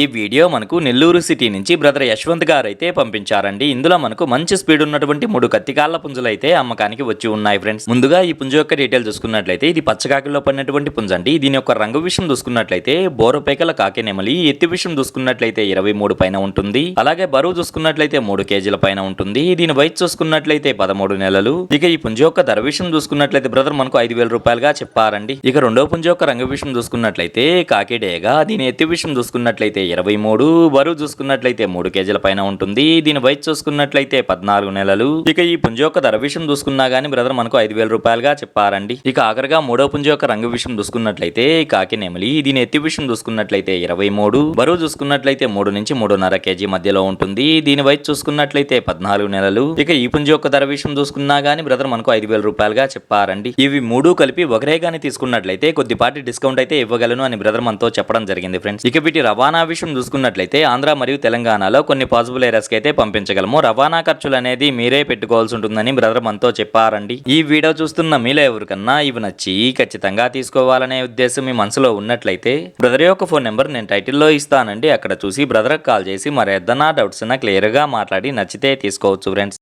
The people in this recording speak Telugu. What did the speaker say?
ఈ వీడియో మనకు నెల్లూరు సిటీ నుంచి బ్రదర్ యశ్వంత్ గారు అయితే పంపించారండి. ఇందులో మనకు మంచి స్పీడ్ ఉన్నటువంటి మూడు కత్తికాళ్ళ పుంజులు అయితే అమ్మకానికి వచ్చి ఉన్నాయి ఫ్రెండ్స్. ముందుగా ఈ పుంజు యొక్క డీటెయిల్ చూసుకున్నట్లయితే ఇది పచ్చకాకిలో పడినటువంటి పుంజు అండి. దీని యొక్క రంగు విషయం చూసుకున్నట్లయితే బోరపేకల కాకి నెమలి ఎత్తి విషయం చూసుకున్నట్లయితే ఇరవై మూడు పైన ఉంటుంది. అలాగే బరువు చూసుకున్నట్లయితే మూడు కేజీల పైన ఉంటుంది. దీని వయసు చూసుకున్నట్లయితే పదమూడు నెలలు. ఇక ఈ పుంజు యొక్క ధర విషయం చూసుకున్నట్లయితే బ్రదర్ మనకు ఐదు వేల రూపాయలుగా చెప్పారండి. ఇక రెండో పుంజు యొక్క రంగు విషయం చూసుకున్నట్లయితే కాకిడేగా దీని ఎత్తి విషయం చూసుకున్నట్లయితే ఇరవై మూడు బరువు చూసుకున్నట్లయితే మూడు కేజీల పైన ఉంటుంది. దీని వయసు చూసుకున్నట్లయితే పద్నాలుగు నెలలు. ఇక ఈ పుంజ యొక్క ధర విషయం చూసుకున్నా గానీ బ్రదర్ మనకు ఐదు వేల రూపాయలుగా చెప్పారండి. ఇక ఆఖరిగా మూడో పుంజ యొక్క రంగు విషయం చూసుకున్నట్లయితే కాకి నెమలి. దీని ఎత్తి విషయం చూసుకున్నట్లయితే ఇరవై మూడు బరువు చూసుకున్నట్లయితే మూడు నుంచి మూడున్నర కేజీ మధ్యలో ఉంటుంది. దీని వయసు చూసుకున్నట్లయితే పద్నాలుగు నెలలు. ఇక ఈ పుంజ యొక్క ధర విషయం చూసుకున్నా గానీ బ్రదర్ మనకు ఐదు వేల రూపాయలుగా చెప్పారండి. ఇవి మూడు కలిపి ఒకరే గానీ తీసుకున్నట్లయితే కొద్దిపాటి డిస్కౌంట్ అయితే ఇవ్వగలను అని బ్రదర్ మనతో చెప్పడం జరిగింది ఫ్రెండ్స్ ఇక వీటి రవాణా విషయం చూసుకున్నట్లయితే ఆంధ్ర మరియు తెలంగాణలో కొన్ని పాజిబుల్ ఏరియాస్కి అయితే పంపించగలము. రవాణా ఖర్చులు అనేది మీరే పెట్టుకోవాల్సి ఉంటుందని బ్రదర్ మనతో చెప్పారండి. ఈ వీడియో చూస్తున్న మీలో ఎవరికన్నా ఇవి నచ్చి ఖచ్చితంగా తీసుకోవాలనే ఉద్దేశం మీ మనసులో ఉన్నట్లయితే బ్రదర్ యొక్క ఫోన్ నెంబర్ నేను టైటిల్లో ఇస్తానండి. అక్కడ చూసి బ్రదర్ కాల్ చేసి మరి ఏదన్నా డౌట్స్ ఉన్నా క్లియర్గా మాట్లాడి నచ్చితే తీసుకోవచ్చు ఫ్రెండ్స్.